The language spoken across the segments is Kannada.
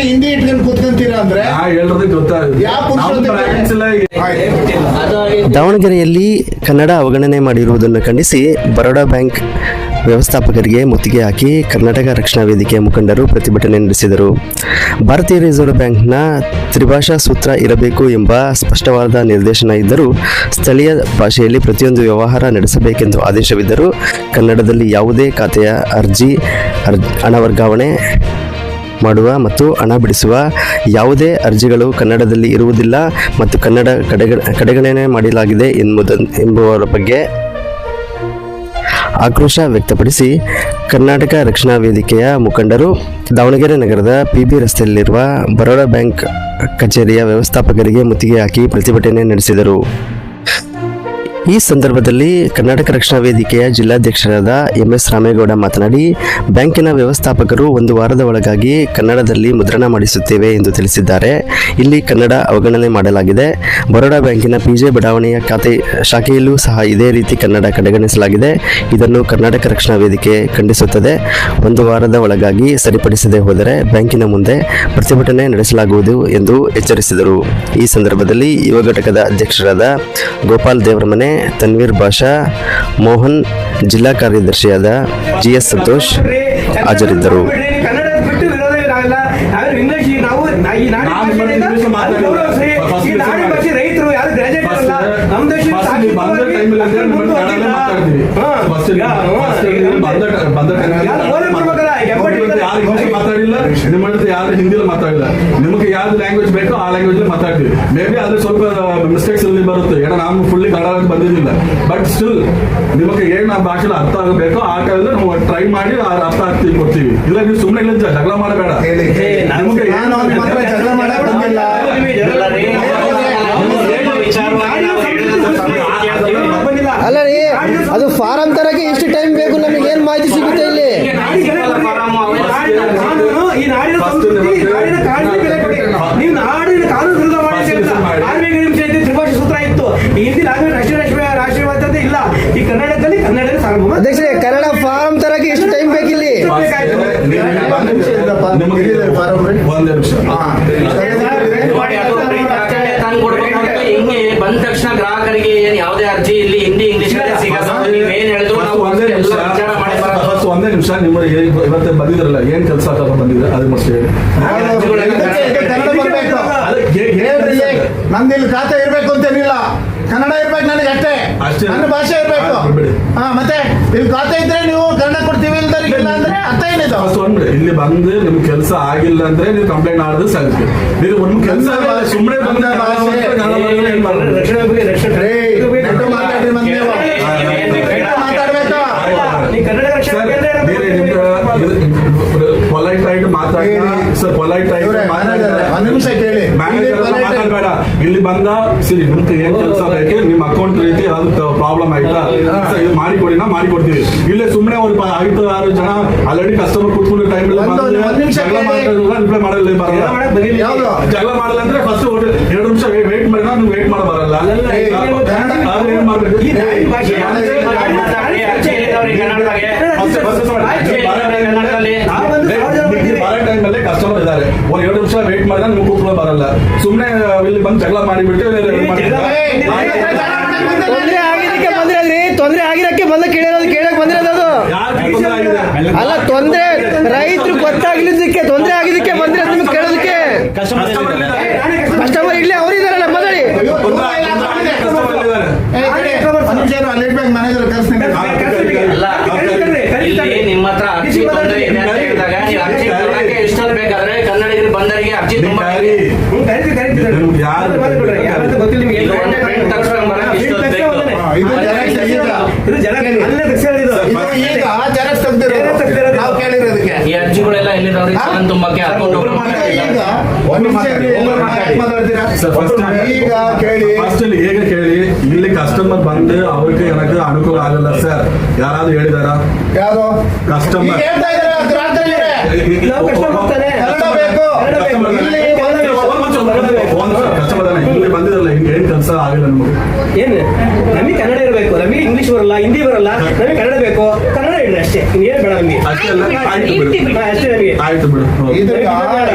ಹೇಳ್ತೀರಾ ಹಿಂದಿ ಇಟ್ಕೊಂಡು ಕೂತ್ಕೊಂತೀರಾ ಅಂದ್ರೆ? ಯಾವ ದಾವಣಗೆರೆಯಲ್ಲಿ ಕನ್ನಡ ಅವಗಣನೆ ಮಾಡಿರುವುದನ್ನು ಖಂಡಿಸಿ ಬರೋಡಾ ಬ್ಯಾಂಕ್ ವ್ಯವಸ್ಥಾಪಕರಿಗೆ ಮುತ್ತಿಗೆ ಹಾಕಿ ಕರ್ನಾಟಕ ರಕ್ಷಣಾ ವೇದಿಕೆಯ ಮುಖಂಡರು ಪ್ರತಿಭಟನೆ ನಡೆಸಿದರು. ಭಾರತೀಯ ರಿಸರ್ವ್ ಬ್ಯಾಂಕ್ನ ತ್ರಿಭಾಷಾ ಸೂತ್ರ ಇರಬೇಕು ಎಂಬ ಸ್ಪಷ್ಟವಾದ ನಿರ್ದೇಶನ ಇದ್ದರೂ ಸ್ಥಳೀಯ ಭಾಷೆಯಲ್ಲಿ ಪ್ರತಿಯೊಂದು ವ್ಯವಹಾರ ನಡೆಸಬೇಕೆಂದು ಆದೇಶವಿದ್ದರೂ ಕನ್ನಡದಲ್ಲಿ ಯಾವುದೇ ಖಾತೆಯ ಅರ್ಜಿ ಅರ್ ಹಣ ವರ್ಗಾವಣೆ ಮಾಡುವ ಮತ್ತು ಹಣ ಬಿಡಿಸುವ ಯಾವುದೇ ಅರ್ಜಿಗಳು ಕನ್ನಡದಲ್ಲಿ ಇರುವುದಿಲ್ಲ ಮತ್ತು ಕನ್ನಡ ಕಡೆಗ, ಕಡೆಗಣನೆ ಮಾಡಲಾಗಿದೆ ಎಂಬುದ, ಎಂಬುವರ ಬಗ್ಗೆ ಆಕ್ರೋಶ ವ್ಯಕ್ತಪಡಿಸಿ ಕರ್ನಾಟಕ ರಕ್ಷಣಾ ವೇದಿಕೆಯ ಮುಖಂಡರು ದಾವಣಗೆರೆ ನಗರದ ಪಿಬಿ ರಸ್ತೆಯಲ್ಲಿರುವ ಬರೋಡಾ ಬ್ಯಾಂಕ್ ಕಚೇರಿಯ ವ್ಯವಸ್ಥಾಪಕರಿಗೆ ಮುತ್ತಿಗೆ ಹಾಕಿ ಪ್ರತಿಭಟನೆ ನಡೆಸಿದರು. ಈ ಸಂದರ್ಭದಲ್ಲಿ ಕರ್ನಾಟಕ ರಕ್ಷಣಾ ವೇದಿಕೆಯ ಜಿಲ್ಲಾಧ್ಯಕ್ಷರಾದ ಎಂ ಎಸ್ ರಾಮೇಗೌಡ ಮಾತನಾಡಿ, ಬ್ಯಾಂಕಿನ ವ್ಯವಸ್ಥಾಪಕರು ಒಂದು ವಾರದ ಒಳಗಾಗಿ ಕನ್ನಡದಲ್ಲಿ ಮುದ್ರಣ ಮಾಡಿಸುತ್ತೇವೆ ಎಂದು ತಿಳಿಸಿದ್ದಾರೆ. ಇಲ್ಲಿ ಕನ್ನಡ ಅವಗಣನೆ ಮಾಡಲಾಗಿದೆ. ಬರೋಡಾ ಬ್ಯಾಂಕಿನ ಪಿಜೆ ಬಡಾವಣೆಯ ಖಾತೆ ಶಾಖೆಯಲ್ಲೂ ಸಹ ಇದೇ ರೀತಿ ಕನ್ನಡ ಕಡೆಗಣಿಸಲಾಗಿದೆ. ಇದನ್ನು ಕರ್ನಾಟಕ ರಕ್ಷಣಾ ವೇದಿಕೆ ಖಂಡಿಸುತ್ತದೆ. ಒಂದು ವಾರದ ಒಳಗಾಗಿ ಸರಿಪಡಿಸದೆ ಹೋದರೆ ಬ್ಯಾಂಕಿನ ಮುಂದೆ ಪ್ರತಿಭಟನೆ ನಡೆಸಲಾಗುವುದು ಎಂದು ಎಚ್ಚರಿಸಿದರು. ಈ ಸಂದರ್ಭದಲ್ಲಿ ಯುವ ಘಟಕದ ಅಧ್ಯಕ್ಷರಾದ ಗೋಪಾಲ್ ದೇವರಮನೆ ತನ್ವೀರ್ ಬಾಷಾ ಮೋಹನ್ ಜಿಲ್ಲಾ ಕಾರ್ಯದರ್ಶಿಯಾದ ಜಿ ಎಸ್ ಸಂತೋಷ್ ಹಾಜರಿದ್ದರು. ಬಂದ ಟೈಮಲ್ಲಿ ಅಂದ್ರೆ ನಿಮ್ಮ ಕನ್ನಡ ಮಾತಾಡ್ತೀವಿ ಫಸ್ಟ್ ಫಸ್ಟ್ ನೀವು ಬಂದ ಬಂದ ಟೈಮಲ್ಲಿ ಯಾರು ಇಂಗ್ಲಿಷ್ ಮಾತಾಡಿಲ್ಲ ನಿಮ್ಮ ಯಾರು ಹಿಂದಿಲಿ ಮಾತಾಡಿಲ್ಲ. ನಿಮಗೆ ಯಾವ್ದು ಲ್ಯಾಂಗ್ವೇಜ್ ಬೇಕೋ ಆ ಲ್ಯಾಂಗ್ವೇಜ್ ಮಾತಾಡ್ತೀವಿ. ಮೇ ಬಿ ಅದ್ರ ಸ್ವಲ್ಪ ಮಿಸ್ಟೇಕ್ಸ್ ಅಲ್ಲಿ ಬರುತ್ತೆ. ಏನೋ ನಾನು ಫುಲ್ಲಿ ಕನ್ನಡ ಬಂದಿರಲಿಲ್ಲ ಬಟ್ ಸ್ಟಿಲ್ ನಿಮಗೆ ಏನು ಆ ಭಾಷೆಲಿ ಅರ್ಥ ಆಗಬೇಕೋ ಆ ಕಾಲದಲ್ಲಿ ನಾವು ಟ್ರೈ ಮಾಡಿ ಆ ಅರ್ಥ ಆಗ್ತೀವಿ ಕೊಡ್ತೀವಿ. ಇಲ್ಲ ನೀವು ಸುಮ್ಮನೆ ಇಲ್ಲ ಜಗಳ ಮಾಡಬೇಡ. ಹೇಳಿ ನಿಮಗೆ ಅಲ್ಲ ರೀ ಅದು ಫಾರಂ ತರಕ್ಕೆ ಎಷ್ಟು ಟೈಮ್ ಬೇಕು ನಮಗೆ ಏನು ಮಾಹಿತಿ ಸಿಗುತ್ತೆ ಇಲ್ಲಿ ಈ ನಾಡಿನ ಸಂಸ್ಕೃತಿ ನಾಡಿನ ಕಾಳಜಿ ಬೆಲೆ ಕೊಡಿ ನೀವು ನಾಡಿನ ಕಾನೂನು ವಿರುದ್ಧ ಮಾಡಿ ಅಂತ. ಆರ್ಮಿಗೆ ನಿಮಿಷ ತ್ರಿಭಾಷೆ ಸೂತ್ರ ಇತ್ತು. ಈ ಹಿಂದಿನ ಲ್ಯಾಂಗ್ವೇಜ್ ರಾಷ್ಟ್ರೀಯ ರಾಷ್ಟ್ರೀಯ ರಾಷ್ಟ್ರೀಯವಾದದ್ದು ಇಲ್ಲ. ಈ ಕನ್ನಡದಲ್ಲಿ ಕನ್ನಡದಲ್ಲಿ ಸಾರ್ವಭೌಮ ಅಧ್ಯಕ್ಷರೇ ಕನ್ನಡ ಫಾರಂ ತರಕ್ಕೆ ಎಷ್ಟು ಟೈಮ್ ಬೇಕಿಲ್ಲಿ? ಒಂದ್ ನಿಮಿಷ ಇಲ್ಲಪ್ಪ. ನಿಮಗೆ ಎಲ್ಲಿದೆ ಫಾರಂ ರೀ? ಒಂದೇ ನಿಮಿಷ ಹಾ. ಹಿಂಗೆ ಬಂದ ತಕ್ಷಣ ಗ್ರಾಹಕರಿಗೆ ಏನ್ ಯಾವುದೇ ಅರ್ಜಿ ಇಲ್ಲಿ ಹಿಂದಿ ಇಂಗ್ಲಿಷ್ ಸಿಗಲ್ಲ ನೀವ್ ಏನ್ ಹೇಳಿದ್ರು ನಾವು ಒಂದೇ ನಿಮಿಷ ಎಲ್ಲ ವಿಚಾರ ಮಾಡಿ ಬರೋದು. ಫಸ್ಟ್ ಒಂದೇ ನಿಮಿಷ ನಿಮ್ಮ ಇವತ್ತೇ ಬಂದಿದ್ರಲ್ಲ ಏನ್ ಕೆಲಸ ಬಂದಿದ್ರೆ? ಅದನ್ನ? ನಂದು ಇಲ್ಲಿ ಖಾತೆ ಇರ್ಬೇಕು ಅಂತೇನಿಲ್ಲ ಕನ್ನಡ ಇರ್ಬೇಕು ನನಗೆ ಅಷ್ಟೇ. ಅಷ್ಟೇ. ನನ್ನ ಭಾಷೆ ಇರ್ಬೇಕು. ಹಾ ಮತ್ತೆ ಇಲ್ಲಿ ಖಾತೆ ಇದ್ರೆ ನೀವು ಕನ್ನಡ ಕೊಡ್ತೀವಿ ಇಲ್ಲ ಅಂದ್ರೆ ಅರ್ಥ ಏನಿದು? ಇಲ್ಲಿ ಬಂದು ನಿಮ್ ಕೆಲಸ ಆಗಿಲ್ಲ ಅಂದ್ರೆ ನೀವು ಕಂಪ್ಲೇಂಟ್ ಮಾಡಿದ್ರೆ ಸಾಕು. ನೀವು ಒಂದ್ ಕೆಲಸ ಸುಮ್ಮನೆ ಬಂದ ರಕ್ಷಣೆ ಬಗ್ಗೆ ರಕ್ಷಣೆ ರೇ, ನೆಟ್ಟು ಮಾತಾಡ್ರಿ ಮತ್ತೆ ನೀವು. ನೆಟ್ಟು ಮಾತಾಡ್ಬೇಕಾ ಈ ಕನ್ನಡ ರಕ್ಷಣೆ ಕೇಂದ್ರ ಪೊಲೈಟ್ ಆಗಿ ಮಾತಾಡಿ ಸರ್ ಪೊಲೈಟ್ ಆಗಿ ಇವ್ರೆ, manager, ಒಂದ್ ನಿಮಿಷ ಕೇಳಿ ಮ್ಯಾನೇಜರ್ ಇಲ್ಲಿ polite- ಮಾತಾಡ್ಬೇಡ ಇಲ್ಲಿ ಬಂದ ಸರಿ ನಿಮ್ಗೆ ಏನ್ ಕೆಲಸ ಬೇಕು ನಿಮ್ ಅಕೌಂಟ್ ರೀತಿ ಯಾವ್ದು ಪ್ರಾಬ್ಲಮ್ ಆಯ್ತಾ? ಮಾಡಿಕೊಡಿ ಇದು ಮಾಡಿ ಕೊಡಿ ನಾ ಮಾಡಿ ಕೊಡ್ತೀವಿ ಇಲ್ಲೇ ಸುಮ್ಮನೆ ಒಂದು ಐದು ಆರು ಜನ ಆಲ್ರೆಡಿ ಕಸ್ಟಮರ್ ಕೂತ್ಕೊಂಡು ಟೈಮ್ ಇಲ್ಲ. ರಿಪ್ಲೈ ಮಾಡಲ್ಲ ಜಗಳ ಮಾಡಲ್ಲ ಅಂದ್ರೆ ಫಸ್ಟ್ ಎರಡು ನಿಮಿಷ ವೇಟ್ ಮಾಡಿ ನೀವು ವೇಟ್ ಮಾಡಬಾರಲ್ಲ ಏನ್ ಮಾಡ್ಬೇಕು ಈ ನಾಡಿನ ಭಾಷೆ ಮಾತಾಡಿ, ಅರ್ಜಿ ಎಲ್ಲಿದವ್ರಿ ಕನ್ನಡದಾಗೆ? ಫಸ್ಟ್ ಫಸ್ಟ್ ಅರ್ಜಿ ಎಲ್ಲಿದವ್ರಿ ಕನ್ನಡದಲ್ಲಿ? ನಾವೊಂದು ಸಾವಿರ ಜನ ಬರ್ತೀವಿ. ಬರೋ ಟೈಮಲ್ಲಿ ಕಸ್ಟಮರ್ ಇದ್ದಾರೆ ಒಂದ್ ಎರಡು ನಿಮಿಷ ವೇಟ್ ಮಾಡಿದ್ರೆ ನಿಮ್ಗೆ ಕೂತ್ಕೊಳ್ಳೋ ಬರಲ್ಲ ಸುಮ್ಮನೆ ಇಲ್ಲಿ ಬಂದು ಜಗಳ ಮಾಡಿಬಿಟ್ಟು ತೊಂದರೆ ಆಗಿದ್ದಕ್ಕೆ ಬಂದಿರೋದ್ರಿ ತೊಂದರೆ ಆಗಿರಕ್ಕೆ ಬಂದ ಕೇಳಿರೋದು ಕೇಳಕ್ ಬಂದಿರೋದು ಅಲ್ಲ ತೊಂದರೆ ರೈತರು ಗೊತ್ತಾಗ್ಲಿದ್ದಕ್ಕೆ ತೊಂದರೆ ಆಗಿದ್ದಕ್ಕೆ ಬಂದಿರೋದು ನಿಮ್ಗೆ ಕೇಳೋದಕ್ಕೆ ಕಸ್ಟಮರ್ ಇದ್ದಾರೆ. ಕಸ್ಟಮರ್ ಇಲ್ಲೇ ಅವರಿದಾರಲ್ಲ ಮಾತಾಡಿ ತೊಂದ್ರೆ ಆಗಿದೆ, ತೊಂದ್ರೆ ಆಗಿದೆ, ಕಸ್ಟಮರ್ ಇದ್ದಾರೆ. ಏ, ಈ ಕಡೆ, ಒಂದ್ ನಿಮಿಷ ಇರು, ಅಲ್ಲಿ ಇರ್ಬೇಕು ಮ್ಯಾನೇಜರ್ ಕರ್ಸ್ತೀನಿ ಅಲ್ಲ ಇಲ್ಲಿ ನಿಮ್ಮ ಹತ್ರ ಅರ್ಜಿ ತೊಂದರೆ ಇದೆ ಅಂತ ಹೇಳಿದಾಗ ನೀವು ಅರ್ಜಿ ಕೊಡಕ್ಕೆ ಎಷ್ಟೊತ್ತು ಬೇಕಾದ್ರೆ ಕನ್ನಡಿಗರು ಬಂದರಿಗೆ ಅರ್ಜಿ ನೀವು ತುಂಬ ಕ್ಯಾರಿ. ಹ್ಮ್, ಕರೀತೀವಿ, ಕರೀತೀವಿ. ನಿಮ್ಗೆ ಯಾರು- ಯಾರಂತ ಗೊತ್ತಿಲ್ಲ ನಿಮ್ಗೆ. ಇದು ಒಂದು print ತಕ್ಷಣ ಬರಕ್ಕೆ ಇಷ್ಟೊತ್ತು print ತಕ್ಷಣ ಬೇಕು. ಒಂದೇ. ಇದು ಜನ ಈಗ ಇದು ಜನ ಅಲ್ಲೇ ತಕ್ಷಣ ಇದು. ಇದು ಈಗ ಜೆರಾಕ್ಸ್ ತೆಗ್ದಿರೋದು ನಾವು ಕೇಳಿರೋದಕ್ಕೆ ಈ ಅರ್ಜಿಗಳೆಲ್ಲ ತುಂಬಕ್ಕೆ ಈಗ ಕೇಳಿ. ಫಸ್ಟ್ ಇಲ್ಲಿ ಹೇಗೆ ಕೇಳಿ? ಇಲ್ಲಿ ಕಸ್ಟಮರ್ ಬಂದು ಅವ್ರಿಗೆ ಏನಕ್ಕೆ ಅನುಕೂಲ ಆಗಲ್ಲ ಸರ್? ಯಾರಾದ್ರೂ ಹೇಳಿದಾರ? ಯಾರು? ಕಸ್ಟಮರ್ ಹೋಗ್ತಾನೆ. ಕನ್ನಡ ಬೇಕು ಕನ್ನಡ ಬೇಕು. ಇಲ್ಲಿ ಕಸ್ಟಮರ್ ಇಲ್ಲಿ ಬಂದಿರಲ್ಲ ಹಿಂಗೆ ಏನ್ ಕೆಲಸ ಆಗಿಲ್ಲ ನಮಗೆ? ಏನ್ ನಮಗೆ ಕನ್ನಡ ಇರಬೇಕು. ನಮಗೆ ಇಂಗ್ಲಿಷ್ ಬರಲ್ಲ ಹಿಂದಿ ಬರಲ್ಲ. ನಮಗೆ ಕನ್ನಡ ಬೇಕು. ಕನ್ನಡ ಇಡ್ರಿ ಅಷ್ಟೇ. ಇನ್ನೇನು ಬೇಡ ನಮಗೆ. ಅಷ್ಟೇ ಆಯ್ತು ಬಿಡು. ಅಷ್ಟೇ ನಮಗೆ. ಆಯ್ತು ಬಿಡು. ಹೌದು. ಇದು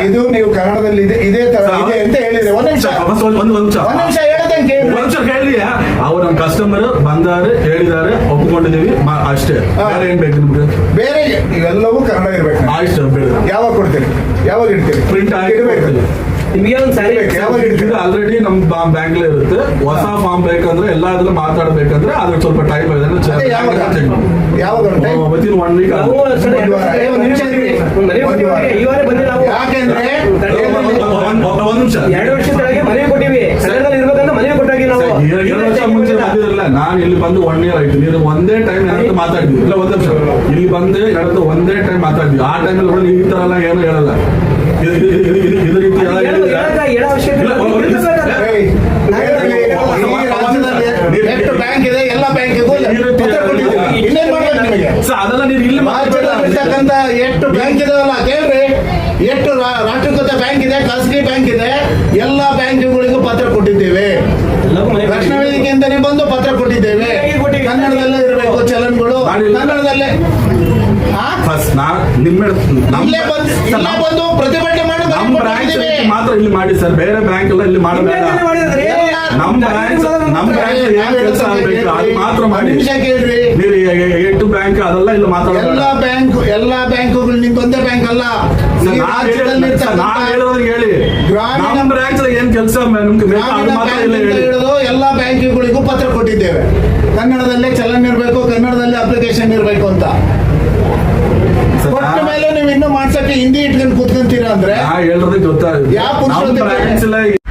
ಇದು ನೀವು ಕನ್ನಡದಲ್ಲಿ ಇದೆ ಇದೇ ತರ ಇದೆ ಅಂತ ಹೇಳಿದ್ರೆ ಒಂದ್ ನಿಮಿಷ ಬಸ್ ಒಂದ್ ಒಂದ್ ನಿಮಿಷ. ಒಂದ್ ನಿಮಿಷ ಹೇಳ್ದಂಗೆ ಅವ್ರು ನಮ್ ಕಸ್ಟಮರ್ ಬಂದಾರೆ ಹೇಳಿದಾರೆ ಒಪ್ಕೊಂಡಿದೀವಿ ಮ- ಅಷ್ಟೇ. ಬೇರೆ ಏನ್ ಬೇಕು ನಿಮ್ಗೆ? ಬೇರೆ ಇವೆಲ್ಲವೂ ಕನ್ನಡ ಇರ್ಬೇಕು. ಆಯ್ತು ಬೇಡ ಯಾವಾಗ ಕೊಡ್ತೀರಿ? ಯಾವಾಗ ಇಡ್ತೀರಿ? ಪ್ರಿಂಟ್ ಆಗಿ ಇಡ್ಬೇಕು. ನಿಮಗೆ ಒಂದು ಸಾರಿ ಯಾವಾಗ ಇಡ್ತೀರಿ? ಇದು ಆಲ್ರೆಡಿ ನಮ್ ಬ್ಯಾಂಕ್ ಇರುತ್ತೆ. ಹೊಸ ಫಾರ್ಮ್ ಬೇಕಂದ್ರೆ ಎಲ್ಲ ಅದ್ರ ಮಾತಾಡ್ಬೇಕಂದ್ರೆ ಅದ್ರ ಸ್ವಲ್ಪ ಟೈಮ್ ಅದೇ ಯಾವಾಗ? ಯಾವಾಗ ಒಂದು time? ವಿತಿನ್ ಒನ್ ವೀಕ್ ನಾವು ಸರ್ ಎರಡು ವರ್ಷ ಏ, ಒಂದ್ ನಿಮಿಷ ಇರಿ. ಒಂದು ಮನೆ ಕೊಟ್ಟಿವಿ. ಈ ವಾರ ಬಂದಿಲ್ಲ ನಾವು. ಯಾಕೆಂದ್ರೆ? ಒಂದ್ ನಿಮಿಷ. ಎರಡು ವರ್ಷದ ಕೆಳಗೆ ಕೊಟ್ಟಿವಿ. ಇರ್ಬೇಕಂತ ಮನೆ ಕೊಟ್ಟಾಗಿ ನಾವು. ನಾನು ಇಲ್ಲಿ ಬಂದು ಒನ್ ಇಯರ್ ಆಯ್ತು. ನೀನು ಒಂದೇ ಟೈಮ್ ನನ್ನ ಮಾತಾಡ್ತೀವಿ ಮಾತಾಡಿದ್ವಿ ಇಲ್ಲ ಒಂದ್ ನಿಮಿಷ. ಇಲ್ಲಿ ಬಂದು ನನ್ನ ಒಂದೇ ಟೈಮ್ ಮಾತಾಡಿದ್ವಿ ಆ ಟೈಮಲ್ಲಿ ಕೂಡ ನೀವು ಈ ತರ ಎಲ್ಲ ಏನು ಹೇಳಲ್ಲ. ಇದು- ರೀತಿ ಬ್ಯಾಂಕ್ ಇದೆ ಎಲ್ಲ ಸರ್, ಅದೆಲ್ಲ ನೀನು ಇಲ್ಲಿ ಎಷ್ಟು ಬ್ಯಾಂಕ್ ಇದಾವಲ್ಲ ಕೇಳ್ರಿ. ಎಷ್ಟು ರಾ- ರಾಷ್ಟ್ರೀಕೃತ ಬ್ಯಾಂಕ್ ಇದೆ ಖಾಸಗಿ ಬ್ಯಾಂಕ್ ಇದೆ ಎಲ್ಲ ಬ್ಯಾಂಕ್ಗಳಿಗೂ ಪತ್ರ ಕೊಟ್ಟಿದ್ದೇವೆ ಎಲ್ಲವೂ ಮನೆ ರಕ್ಷಣಾ ವೇದಿಕೆಯಿಂದನೇ ಬಂದು ಪತ್ರ ಕೊಟ್ಟಿದ್ದೇವೆ ಹೇಗೆ ಕೊಟ್ಟಿದ್ದೀವಿ? ಕನ್ನಡದಲ್ಲೇ ಇರಬೇಕು ಚಲನ್ಗಳು ಮಾಡಿಲ್ಲ. ಕನ್ನಡದಲ್ಲೇ? ಫಸ್ಟ್ ನಾ ನಿಮ್ಮ ನಮ್ಮ ಇಲ್ಲೇ ಬಂದು ಇಲ್ಲೇ ಬಂದು ಪ್ರತಿಭಟನೆ ಮಾಡಿ ನಮ್ಮ ಬ್ರಾಂಚ್ ಮಾತ್ರ ಇಲ್ಲಿ ಮಾಡಿ ಸರ್ ಬೇರೆ ಬ್ಯಾಂಕ್ ಎಲ್ಲ ಇಲ್ಲಿ ಮಾಡಬೇಡ? ನಮ್ಮ ಬ್ರಾಂಚ್ ನಮ್ಮ ಬ್ರಾಂಚ್ ಏನ್ ಕೆಲಸ ಆಗ್ಬೇಕು ಅದು ಮಾತ್ರ ಮಾಡಿ. ಕೇಳ್ರಿ. ನೀವು ಎಷ್ಟು ಬ್ಯಾಂಕ್ ಅದೆಲ್ಲ ಇಲ್ಲಿ ಎಲ್ಲ ಮಾತಾಡೋಲ್ಲ ಬ್ಯಾಂಕ್ ಎಲ್ಲ ಬ್ಯಾಂಕುಗಳು ನಿಮ್ದೊಂದೇ ಬ್ಯಾಂಕ್ ಅಲ್ಲ. ನಾನು ಹೇಳೋದನ್ನ ಹೇಳಿ. ಗ್ರಾಮೀಣ- ಕೆಲಸ ಎಲ್ಲ ಬ್ಯಾಂಕ್ಗಳಿಗೂ ಪತ್ರ ಕೊಟ್ಟಿದ್ದೇವೆ. ಕನ್ನಡದಲ್ಲೇ ಚಲನ್ ಇರಬೇಕು ಕನ್ನಡದಲ್ಲೇ ಅಪ್ಲಿಕೇಶನ್ ಇರಬೇಕು ಅಂತ. ಕೊಟ್ಟ ಮೇಲೆ ನೀವು ಇನ್ನೂ ಮಾಡ್ಸಕ್ಕೆ ಹಿಂದಿ ಇಟ್ಕೊಂಡು ಕೂತ್ಕೊಂತೀರಾ ಅಂದ್ರೆ ಯಾವ ಎಲ್ಲ